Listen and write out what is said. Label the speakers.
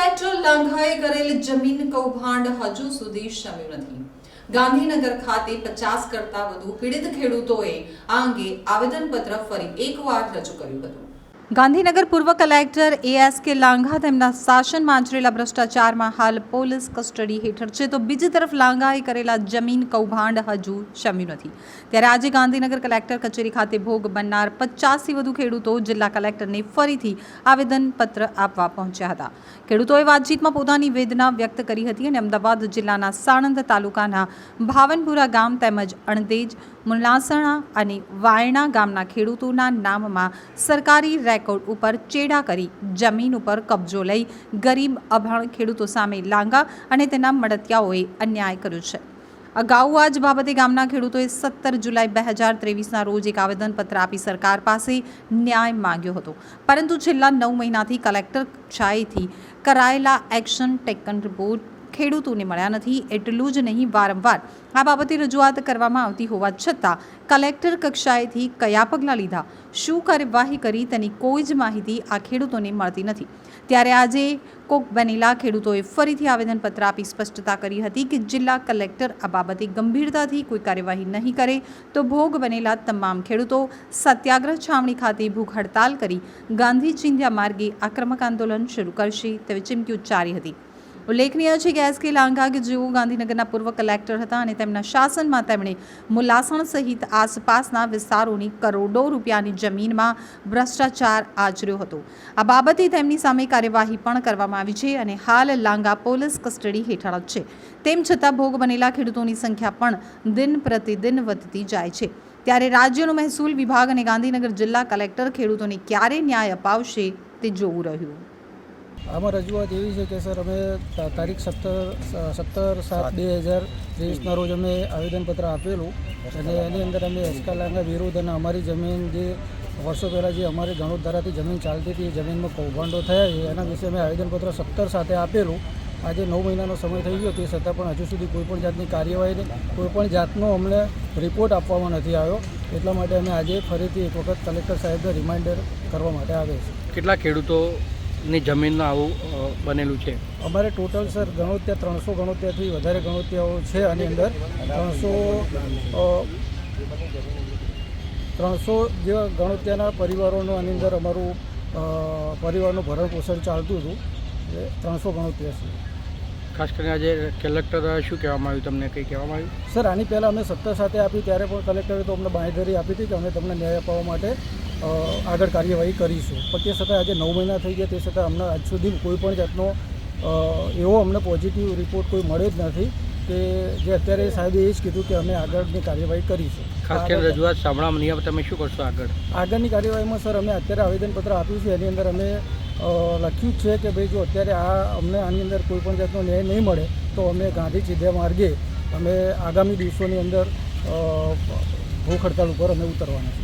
Speaker 1: Collector લાંઘાએ કરેલ જમીન કૌભાંડ હજુ સુધી શમ્યું નથી. ગાંધીનગર ખાતે પચાસ કરતા વધુ પીડિત ખેડૂતોએ આ અંગે આવેદનપત્ર ફરી એકવાર રજૂ કર્યું હતું. ગાંધીનગર પૂર્વ કલેક્ટર એએસ કે લાંઘા તેમના શાસનમાં આચરેલા ભ્રષ્ટાચારમાં હાલ પોલીસ કસ્ટડી હેઠળ છે. તો બીજી તરફ લાંઘાએ કરેલા જમીન કૌભાંડ હજુ શમ્યું નથી. ત્યારે આજે ગાંધીનગર કલેક્ટર કચેરી ખાતે ભોગ બનનાર પચાસથી વધુ ખેડૂતો જિલ્લા કલેક્ટરને ફરીથી આવેદનપત્ર આપવા પહોંચ્યા હતા. ખેડૂતોએ વાતચીતમાં પોતાની વેદના વ્યક્ત કરી હતી અને અમદાવાદ જિલ્લાના સાણંદ તાલુકાના ભાવનપુરા ગામ તેમજ અણદેજ મુલાસણા અને વાયણા ગામના ખેડૂતોના નામમાં સરકારી રેકોર્ડ ઉપર ચેડા કરી જમીન ઉપર કબજો લઈ ગરીબ અભણ ખેડૂતો સામે લાંગા અને તેના મળતિયાઓએ અન્યાય કર્યો છે. અગાઉ આ જ બાબતે ગામના ખેડૂતોએ સત્તર જુલાઈ બે હજાર ત્રેવીસના રોજ એક આવેદનપત્ર આપી સરકાર પાસે ન્યાય માંગ્યો હતો. પરંતુ છેલ્લા નવ મહિનાથી કલેક્ટર કક્ષાએથી કરાયેલા એક્શન ટેકન રિપોર્ટ ખેડૂતોને મળ્યા નથી એટલું જ નહીં, વારંવાર આ બાબતે રજૂઆત કરવામાં આવતી હોવા છતાં કલેક્ટર કક્ષાએથી કયા પગલાં લીધા? શું કાર્યવાહી કરી? તેની કોઈ જ માહિતી આ ખેડૂતોને મળતી નથી. ત્યારે આજે કોક બનેલા ખેડૂતોએ ફરીથી આવેદનપત્ર આપી સ્પષ્ટતા કરી હતી કે જિલ્લા કલેક્ટર આ બાબતે ગંભીરતાથી કોઈ કાર્યવાહી નહીં કરે તો ભોગ બનેલા તમામ ખેડૂતો સત્યાગ્રહ છાવણી ખાતે ભૂખ હડતાલ કરી ગાંધી ચિંધ્યા માર્ગે આક્રમક આંદોલન શરૂ કરશે તેવી ચીમકી ઉચ્ચારી હતી. ઉલ્લેખનીય છે કે એસ લાંઘા કે જેઓ ગાંધીનગરના પૂર્વ કલેક્ટર હતા અને તેમના શાસનમાં તેમણે મુલાસણ સહિત આસપાસના વિસ્તારોની કરોડો રૂપિયાની જમીનમાં ભ્રષ્ટાચાર આચર્યો હતો. આ બાબતે તેમની સામે કાર્યવાહી પણ કરવામાં આવી છે અને હાલ લાંગા પોલીસ કસ્ટડી હેઠળ છે. તેમ છતાં ભોગ બનેલા ખેડૂતોની સંખ્યા પણ દિન પ્રતિદિન વધતી જાય છે. ત્યારે રાજ્યનો મહેસૂલ વિભાગ અને ગાંધીનગર જિલ્લા કલેક્ટર ખેડૂતોને ક્યારે ન્યાય અપાવશે તે જોવું રહ્યું.
Speaker 2: આમાં રજૂઆત એવી છે કે સર અમે તારીખ સત્તર સત્તર સાત બે હજાર ત્રેવીસના રોજ અમે આવેદનપત્ર આપેલું. અને એની અંદર અમે એસ્કાલાંગા વિરુદ્ધ અને અમારી જમીન જે વર્ષો પહેલાં જે અમારી ગણોદ ધારાથી જમીન ચાલતી હતી એ જમીનમાં કૌભાંડો થયા છે. એના વિશે અમે આવેદનપત્ર સત્તર સાથે આપેલું. આજે નવ મહિનાનો સમય થઈ ગયો તે છતાં પણ હજુ સુધી કોઈપણ જાતની કાર્યવાહી કોઈપણ જાતનો અમને રિપોર્ટ આપવામાં નથી આવ્યો. એટલા માટે અમે આજે ફરીથી એક વખત કલેક્ટર સાહેબને રિમાઇન્ડર કરવા માટે આવે છે.
Speaker 3: કેટલા ખેડૂતોની જમીનનું આવું બનેલું છે?
Speaker 2: અમારે ટોટલ સર ગણોત્યા ત્રણસો ગણોત્યાથી વધારે ગણોત્યાઓ છે આની અંદર. ત્રણસો ત્રણસો જેવા ગણોત્યાના પરિવારોનું આની અંદર અમારું પરિવારનું ભરણ પોષણ ચાલતું હતું. ત્રણસો ગણોત્યા છે.
Speaker 3: ખાસ કરીને આજે કલેક્ટર દ્વારા શું કહેવામાં આવ્યું? તમને કંઈ કહેવામાં આવ્યું?
Speaker 2: સર આની પહેલાં અમે સત્તા સાથે આપી ત્યારે પણ કલેક્ટરે તો અમને બાંહેધરી આપી હતી કે અમે તમને ન્યાય અપાવવા માટે આગળ કાર્યવાહી કરીશું. પણ તે છતાં આજે નવ મહિના થઈ ગયા તે છતાં અમને આજ સુધી કોઈ પણ જાતનો એવો અમને પોઝિટિવ રિપોર્ટ કોઈ મળે જ નથી કે જે અત્યારે સાહેબે એ જ કીધું કે અમે આગળની કાર્યવાહી કરીશું.
Speaker 3: ખાસ કરીને રજૂઆત સાંભળવા નહીં તમે શું કરશો આગળ?
Speaker 2: આગળની કાર્યવાહીમાં સર અમે અત્યારે આવેદનપત્ર આપ્યું છે એની અંદર અમે લખ્યું છે કે ભાઈ જો અત્યારે આ અમને આની અંદર કોઈ પણ જાતનો ન્યાય નહીં મળે, તો અમે ગાંધી ચીધ્યા માર્ગે અમે આગામી દિવસોની અંદર ભૂખ હડતાલ ઉપર અમે ઉતરવાના છીએ.